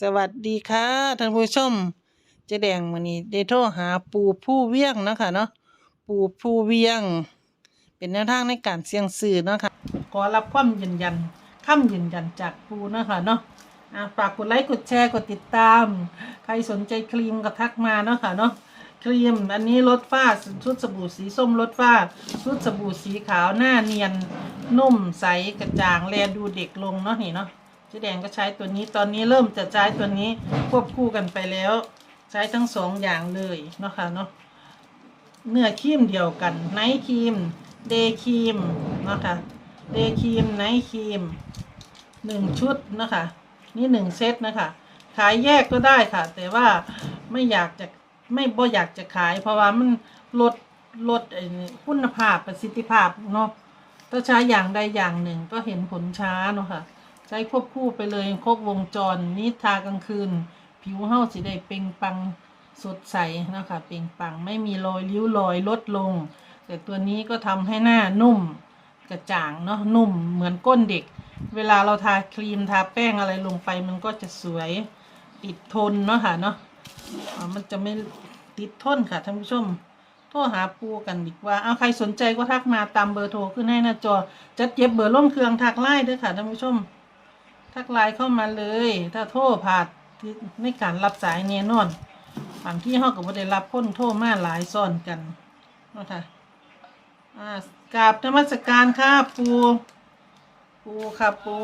สวัสดีค่ะท่านผู้ชมเจ๊แดงมื้อนี้ได้โทรหาปู่ผู้เวียงเนาะคะเนาะปู่ผู้เวียง เป็นแนวทางในการเสี่ยงซื้อเนาะค่ะขอรับความยืนยันคำยืนยันจากปู่เนาะค่ะเนาะอ่าฝากกดไลค์กดแชร์กดติดตาม ใครสนใจครีมก็ทักมาเนาะค่ะเนาะครีมอันนี้ลดฝ้าชุดสบู่สีส้มลดฝ้าชุดสบู่สีขาวหน้าเนียนนุ่มใสกระจ่างแลดูเด็กลงเนาะนี่เนาะ จ๊แดงก็ใช้ตัวนี้ตอนนี้เริ่มจะใช้ตัวนี้ควบคู่กันไปแล้ว ใช้ทั้งสองอย่างเลยเนาะค่ะเนาะเนื้อครีมเดียวกันไนท์ครีมเดย์ครีมเนาะค่ะเดย์ครีมไนท์ครีมหนึ่งชุดนะคะนี่หนึ่งเซตนะคะขายแยกก็ได้ค่ะ แต่ว่าไม่อยากจะไม่บ่อยากจะขาย เพราะว่ามันลดลดคุณภาพประสิทธิภาพเนาะถ้าใช้อย่างใดอย่างหนึ่งก็เห็นผลช้าเนาะค่ะ ใช้ควบคู่ไปเลยครบวงจรนี่ทากลางคืน ผิวเฮาสิได้เป่งปังสดใสนะคะเป่งปังไม่มีรอยริ้วรอยลดลง แต่ตัวนี้ก็ทำให้หน้านุ่มกระจ่างเนาะนุ่มเหมือนก้นเด็ก เวลาเราทาครีมทาแป้งอะไรลงไป มันก็จะสวยติดทนเนาะค่ะเนาะมันจะไม่ติดทนค่ะท่านผู้ชมโทรหาปูกันดีกว่าเอาใครสนใจก็ทักมาตามเบอร์โทรขึ้นให้หน้าจอจัดเก็บเบอร์ล่มเครื่องทักไล่ด้วยค่ะท่านผู้ชม ทักไลน์เข้ามาเลย ถ้าโทรผ่านที่ในการรับสายแน่นอนบางที่เขาก็บ่ได้รับคนโทรมาหลายซ้อนกันเนาะค่ะอ่ากราบนมัสการค่ะปูปูค่ะปู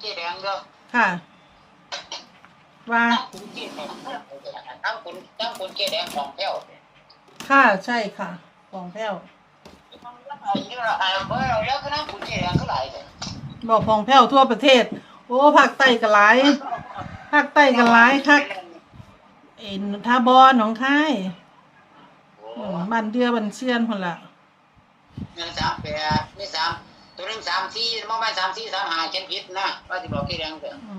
เจ๊แดงเด้อค่ะ ว่าคุณเจ๊แดงทั้งคุณทั้งคุณเจ๊แดงของแถวค่ะใช่ค่ะ ของแพ้ว บอร์เราแล้วก็นั่งคุณเจ๊แดงก็หลายเลยบอกของแพ้วทั่วประเทศ โอ้ภาคใต้ก็หลายภาคใต้ก็หลายคักเอ็นท่าบอหนองคายโอ้อืมบ้านเดือบ้านเชียนคนละหนึ่งสามแปดนี่สามตัวหนึ่งสามสี่มองไปสามสี่สามห้าเขียนผิดนะว่าจะบอกเจ๊แดงเด้ออื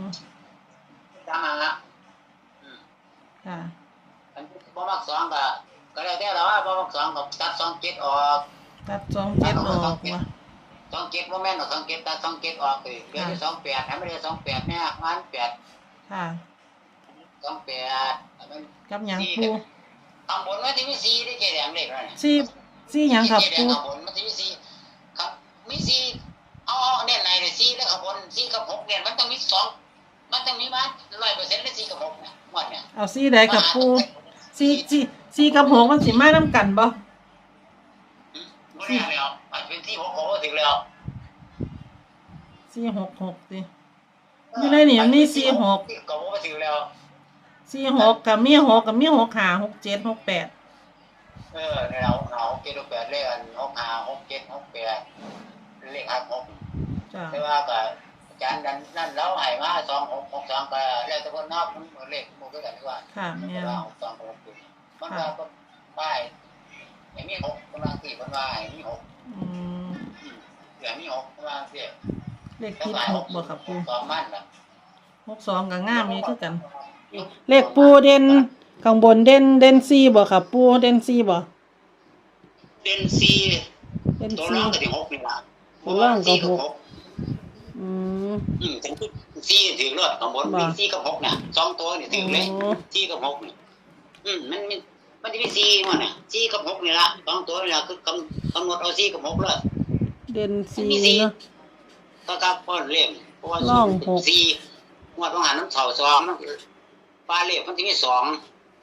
มสามห้าอืมค่ะอันบ่มักสองก็ก็แล้วแต่เราว่าบ่มักสองก็ตัดสองเจ็ดออก ตัดสองเจ็ดออกว่ะสองเจ็ดโมเมนต์สองเจ็ดตัดสองเจ็ดออกเลยเดี๋ยวที่สองแปดให้ไม่ได้สองแปดเนี่ยงานแปดค่ะสองแปดมันกับหยังปูตำบลมันที่มีสีได้เจ๊แดงเลยนะซี่ซี่หยังครับเจ๊แดปูงตำบลมันที่มีสีครับมีสีเอาเอาเนี่ยไหนเนี่ยสีแล้วขบวนสีกับหกเนี่ยมันต้องมีสองมันต้องมีมาร้อยเปอร์เซ็นต์เลยสีกับหกเนี่ยหมดเนี่ยเอาซี่ใดกับปูซี่ซี่ซี่กับหกมันสิมาน้ำกันบ่ ไม่ได้แล้วมันเป็นที่หกหกก็ถึงแล้วซี่หกหกสิอยู่ในนี่มันมีสี่หกก็ว่าถึงแล้วซี่หกกับมีหกกับมีหกห้าหกเจ็ดหกแปดเออเราเราเจ็ดหกแปดเลขอันหกห้าหกเจ็ดหกแปดเลขห้าหกจ้าแต่ว่าก็อาจารย์นั่นนั่นเราให้มาสองหกหกสองก็แล้วแต่คนนอกมันเลขมันก็กันดีกว่าค่ะมันแม่ก็นว่าหกสองหกศูนย์มันก็ก็ป้าย อย่างนี้หกกำลังสี่คนว่าอย่างนี้หกอืมอย่างนี้หกกำลังสี่เลขติดหกบ่ครับปูสองมันนะหกสองกับงามนี้คือกัน เลขปูเด่นข้างบนเด่นเด่นซี่บ่ครับปูเด่นซี่บ่เด่นสี่เด่นตัวซี่ร่างก็ถึงหกนี่ละตัวร่างก็หกอืมอืมถึงสี่ถึงเลยข้างบนบ่มีสี่กับหกเนี่ยสองตัวนี่ถึงเลยโอ้สี่กับหกนี่อืมมันมัน มันจะมีสี่มันน่ะสี่กับหกนี่ละสองตัวนี่ละคือกำกำหนดเอาสี่กับหกเลยเด่นซี่มีสี่เนาะ ก็กับก้อนเล่มเพราะว่าร่องหก สี่งวดต้องหันน้ำเสาสองน้ำปลาเล่มมันจะมีสอง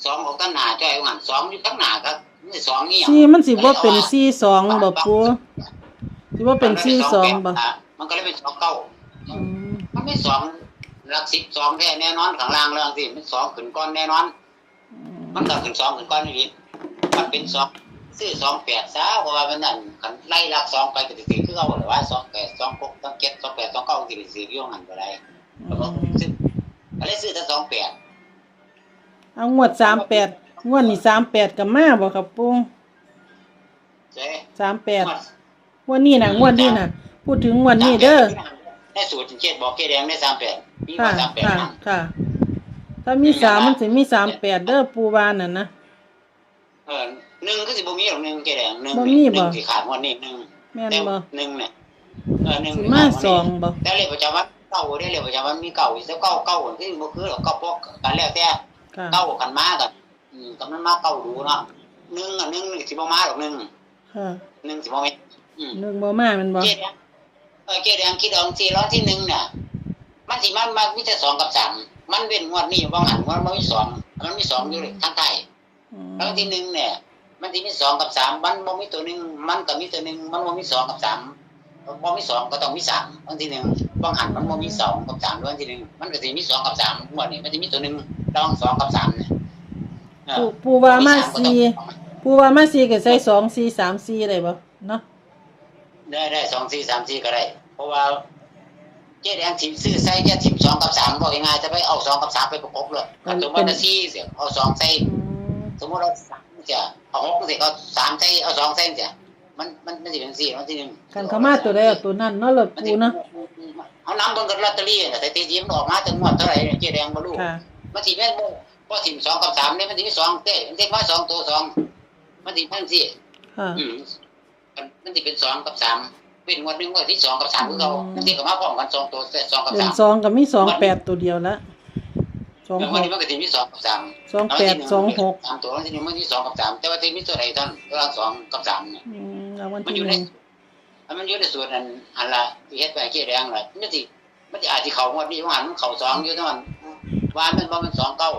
สองออกตั้งหน้าจ้อยหันสองอยู่ตั้งหน้าครับนี่สองนี่ซี่มันสิบ่เป็นซี่สองบ่ปูสิบ่เป็นซี่สองบ่มันก็เลยเป็นสองเก้า อืมมันไม่สองหลักสิบสองแท้แน่นอนข้างล่างเรื่องสิมันสองขึ้นก้อนแน่นอน มันก็ขึ้นสองขึ้นก้อนนี่มันเป็นสองซื้อสองแปดซะเพราะว่ามันนั่นขันไล่ลักสองไปก็จะถือคือเอาหรือว่าสองแปดสองหกสองเจ็ดสองแปดสองเก้าที่ถืออยู่หันไปได้อืแล้วก็มซื้ออะไรซื้อแต่สองแปดเอางวด38งวดนี้38ก็มาบ่ครับปูใช่38งวดนี้น่ะงวดนี้น่ะพูดถึงงวดนี้เด้อในสูตรเจ็ดบอกเกแดงได้สามแปดมีค่ะว่าสามแปดค่ะนะค่ะ ถ้ามีสามมันสิมี38เด้อปูว่านั่นนะ เออหนึ่งก็สิบ่มีหรอกหนึ่งเกแดงหนึ่งบ่มีบ่ หนึ่งที่ขาดงวันนี้หนึ่งแม่นแต่บ่หนึ่งเนี่ยเออหนึ่งสิมาสองบ่แต่เลขประจำวันเก้าได้เลขประจำวันมีเก้าอีกแล้วเก้าเก้าที่บ่คือหรอกเก้าพวกกันแล้วแต่ค่ะเก้ากันมากันอืมกำนันมาเก้าดูเนาะหนึ่งอะหนึ่งนี่สิบ่มาหรอกหนึ่งค่ะหนึ่งสิบ่แม่นอืม หนึ่งบ่มาแมันบ่เจ๊แดงเออเจ๊แดงคิดเอาสี่ร้อยที่หนึ่งเนี่ย มันสิมันมันมีแต่สองกับสามมันเป็นงวดนี้บางหันงวดมันมีสองมันมีสองอยู่เลยทั้งไทยอืมแล้วที่หนึ่งเนี่ย มันสิมีสองกับสามมันบ่มีตัวหนึ่งมันก็มีตัวหนึ่งมันบ่มีสองกับสามบ่มีสองก็ต้องมีสามบางทีหนึ่งบางหันมันบ่มีสองกับสามด้วยอันที่หนึ่งมันก็สิมีสองกับสามงวดนี้มันจะมีตัวหนึ่งรองสองกับสามเนี่ยเออปูปูว่ามาก็ต้องสี่ปูว่ามาสี่ก็ใส่สองสี่สามสี่ได้บ่เนาะได้ได้สองสี่สามสี่ก็ได้ เพราะว่า เจ๊แดงสิซื้อใส่แค่สิบสองกับสามบอกง่ายๆจะไปเอาสองกับสามไปประกบเลยถ้าสมมติว่าสี่เสียเอาสองใส่อืมสมมติเราสามเสียเอาหกเสียเอาสามใส่เอาสองใส่เสียมันมันมันจะเป็นสี่มันจะเป็นกันเขามาตัวใดเอาตัวนั้นเนาะรถมันปูสิเนาะเอาน้ำเบิ่งกับลอตเตอรี่น่ะแต่ตียิ้มนออกมาถึงงวดเท่าไหร่เจ๊แดงบ่รู้ค่ะมันสิแม่นบ่พอสิบสองกับสามเนี่ยมันสิมีสองเต้มันสิมาสองตัวสองมันสิพันสี่ค่ะอืมมันมันสิเป็นสองกับสาม เป็นงวดหนึ่งงวดที่สองกับสามคือเขาอืมมันสิก็มาพร้อมกันสองตัวแต่สองกับเดือสานมสองก็มีสองแปดตัวเดียวละสองแล้วหวันกนี้มันก็สิมีสองกับสามสองแปดสองหกสามตัวมันสิมีสองกับสามแต่ว่าที่มีตัวใดท่านระหว่างสองกับสามเนี่ยอืมรางวัลมันที่อยู่หในนึ่งมันอยู่ในส่วนนั้นอันละที่เฮ็ดไปเกี่ยแดงล่ะมันสิมันสิอาจสิเข้างวดนี้ว่าหันมันเข้าสองอยู่เท่านั้นว่ามันบ่มันสองเก้า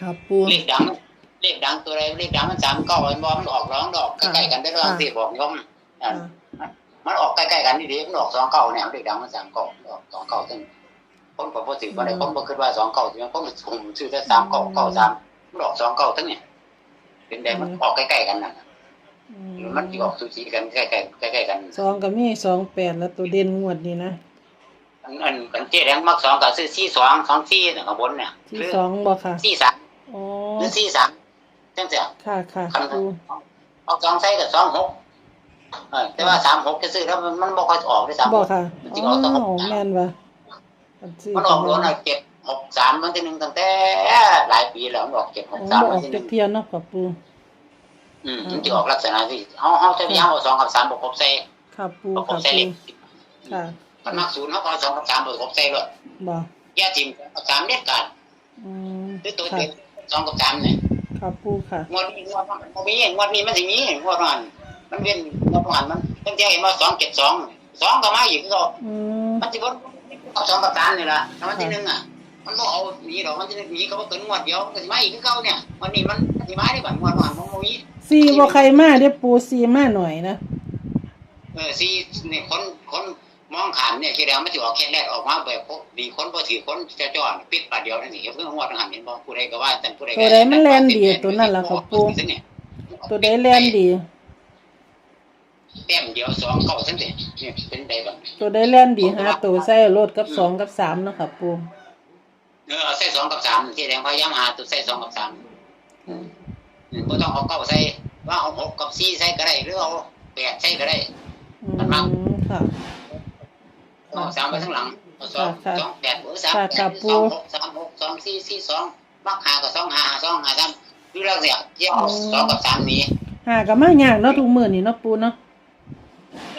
ครับปูเลขดังเลขดังตัวใดเลขดังมันสามเก้ามันบ่มันออกร้องดอกใกล้ๆกันได้ระหว่างที่บอกยมอ่าค่ะ มันออกใกล้ๆกันนี่ดีมันออกสองเก้าเนี่ยเลขดังมันสามเก้าออกสองเก้าซึ่งคนก็บ่ถือว่าได้คนบ่คิดว่าสองเก้าสิมันคนผมชื่อแต่สามเก้าเก้าสามมันออกสองเก้าทั้งเนี่ยเป็นได้มันออกใกล้ๆกันน่ะอืมมันสิออกสูสีกันใกล้ๆใกล้ๆกันสองก็มีสองแปดแล้วตัวเด่นงวดนี้นะอันอันกันเจ๊แดงมักสองก็ซื้อสี่สองสองสี่เนี่ยข้างบนเนี่ยที่หรือสองบ่ค่ะสี่สามอ๋อหรือสี่สามจังซี่ค่ะค่ะคันปูเอาสองใส่กับสองหก เออแต่ว่าสามหกจะซื้อแล้วมันมันบ่ค่อยออกได้สามหบ่กค่ะจริอ๋งๆเอาสองหกอแม่นว่ะอันซื้อมันออกโดนอะเจ็ดหกสามมันที่หนึ่งตั้งแต่หลายปีแล้วมันออกเจ็ดหอ๋อกสามบ่อมันอกที่หจานึ่กงเทียนเนาะกับปู อืมมันจะออกลักษณะที่เฮาเฮาจะมีเฮาเอาสองกับสามประกบใส่ค่ะปูประกค่ะบใส่ปูเลขค่ะมันมักศูนย์เฮาก็เอาสองกับสามประกบใส่เลยบ่แย่ทิมกับสามเด็ดขาดอืมหรือตัวค่ะเด็ดสองกับสามเนี่ยค่ะปูค่ะ งวดนี้งวดมันบ่มีงวดนี้มันสิมีงวดนั้น มันเป็นงวดนั้นมันตั้งแต่เห็นว่าสองเจ็ดสองสองก็มาอีกคือเขาอืมมันจะบนเอาสองกับสามนี่ละรางวัลที่หนึ่งอะ มันต้องเอาหนีดอกมันจะหนีก็ว่าเกินงวดเดียวมันจะมาอีกคือเก่าเนี่ยวันนี้มันสิมาได้บัดงวดก่อนมันบ่มีซีบ่ใครมาเด้อปูซีมาหน่อยนะเออสิเนี่ยคนคนมองขามเนี่ยคิดแล้วมันสิออกแค่แรกออกมาแบบพวกดีคนบ่ถือคนจะจ้อนปิดปากเดียวนั่นนี่เพิ่งงวดทางหันเห็นบ่ผู้ใดก็ว่าแต่ผู้ใดก็ตัวใดมันแล่นดีตัวนั้นล่ะครับปู่ตัวใดแล่นดี แต้มเดียวสองเก้าซั่นเด้เนี่ยเป็นได้บัดตัวใดแล่นดีหาตัวใส่รถกับสองกับสามเนาะค่ะปูเออเอาใส่สองกับสามที่แดงพยายามหาตัวใส่สองกับสามอืมอืมบ่ต้องเอาเก้าใส่ว่าเอาหกกับสี่ใส่ก็ได้หรือเอาแปดใส่ก็ได้อืมค่ะเอาสามไปข้างหลังเอาสองค่ะสองแปดหรือสามค่ะแปค่ะดปู่สองหกสามหกสองสี่สี่สองมักหากับสองหาหาสองหาสามคือเราเนี่ยเที่ยวเอาสองกับสามนี้หาก็มายากเนาะทุกมื้อนี่เนาะปูเนาะ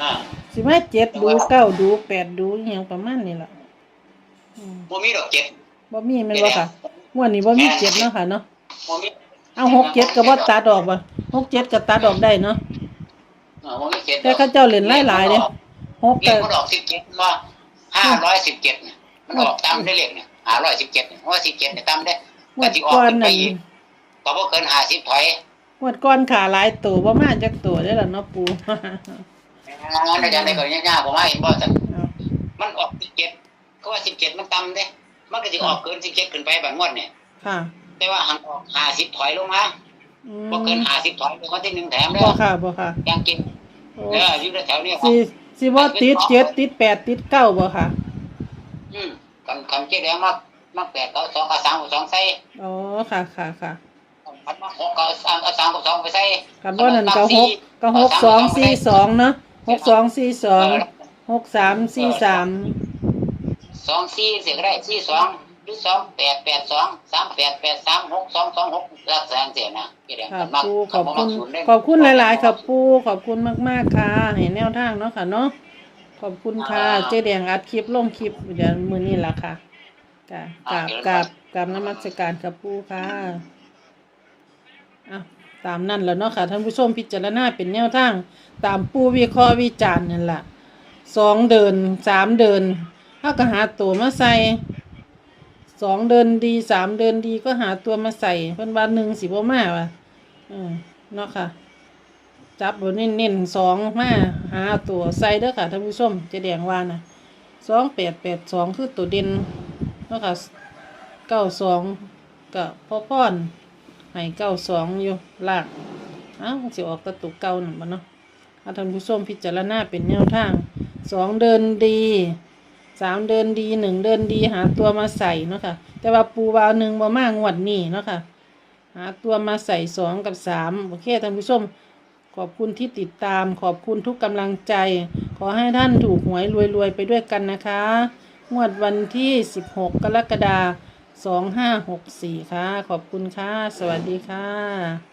อ่าสิมาเจ็ดดูเก้าดูแปดดูอหยังประมาณนี้ล่ะอืมบ่มีดอกเจ็ดบ่มีแม่นบ่ค่ะงวดนี้บ่มีเจ็ดเนาะค่ะเนาะบ่มีเอาหกเจ็ดก็บ่ตัดออกบ่หกเจ็ดก็ตัดออกได้เนาะเออบ่มีเจ็ดแต่เขาเจ้าเล่นหลายๆเด้หกเลก็ขมันออกสิบเจ็ดว่าห้าร้อยสิบเจ็ดเนี่ยมันออกตามได้เลขเนี่ยห้าร้อยสิบเจ็ดเนี่ยเพราะว่าสิบเจ็ดเนี่ยตามได้งวก็ดสิออกก่อนขึ้นไปนั่นอีกก็บ่เกินห้าสิบถอยงวดก่อนขาหลายตัวบ่มาจักตัวได้อล่ะเนาะปูงั้น อาจารย์ได้ก็ยากๆผมว่าเห็นบ่ซั่นเอามันออกสิบเจ็ดก็ว่าสิบเจ็ดมันต่ำเด้ มันก็สิออกเกินสิบเจ็ดขึ้นไปแบบงวดเนี่ยค่ะ แต่ว่าหังออกห้าสิบถอยลงมาอืมบ่เกินห้าสิบถอยเป็นคนที่หนึ่งแถมเด้บ่ค่ะบ่ค่ะยังกินโอ้เอออยู่แถวนี้สิสิบ่ติดเจ็ดติดแปดติดเก้าบ่ค่ะ อืมกันกันเจ๊แดงมากมากแปดเก็สองกับสามกับสองใส่อ๋อค่ะค่ะค่ะพันมาหกกับสามกับสามกับสองไปใส่กันบ่นั่นก็หกก็หกสองสี่สองเนาะ หกสองสี่สองหกสามสี่สามสองสี่เสียก็ได้สี่สองหรือสองแปดแปดสองสามแปดแปดสามหกสองสองหกรักแสงเสียนะเจ๊แดงค่ะกันมากปูขอบคุณศูนย์เด้ขอบคุณหลายๆครับปูขอบคุณมากๆค่ะให้แนวทางเนาะค่ะเนาะขขอบคุณค่ะเจ๊แดงอัดคลิปลงคลิปเดี๋ยวมื้อนี้ล่ะค่ะกะกราบกราบกราบนมัสการกับปู่ค่ะอะ ตามนั่นแหล้วเนาะค่ะท่านผู้ชมพิจารณาเป็นแนวทาง ตามปูวิเคราะห์วิจารณ์นั่นล่ะสองเดินสามเดินถ้าก็หาตัวมาใส่สองเดินดีสามเดินดีก็หาตัวมาใส่เพิ่นว่าหนึ่งสิบ่มาว่ะอืมเนาะค่ะ จับบนเน้นๆสองมาหาตัวใส่เด้อค่ะท่านผู้ชมจะแดงว่านะสองแปดแปดสองคือตัวเด่นเนาะค่ะเก้าสองก็พ่อพ่อน ให้เก้าสองอยู่ล่างอ้าวสิออกตะตุกเก่าหนึ่งมาเนาะอาท่านผู้ชมพิจารณาเป็นแนวทางสองเดินดีสามเดินดีหนึ่งเดินดีหาตัวมาใส่เนาะค่ะ แต่ว่าปูวาวหนึ่งบ่มากงวดนี้เนาะค่ะ หาตัวมาใส่สองกับสามโอเคท่านผู้ชม ขอบคุณที่ติดตาม ขอบคุณทุกกำลังใจ ขอให้ท่านถูกหวยรวยๆไปด้วยกันนะคะ งวดวันที่ 16 กรกฎาคม 2564 ค่ะ ขอบคุณค่ะ สวัสดีค่ะ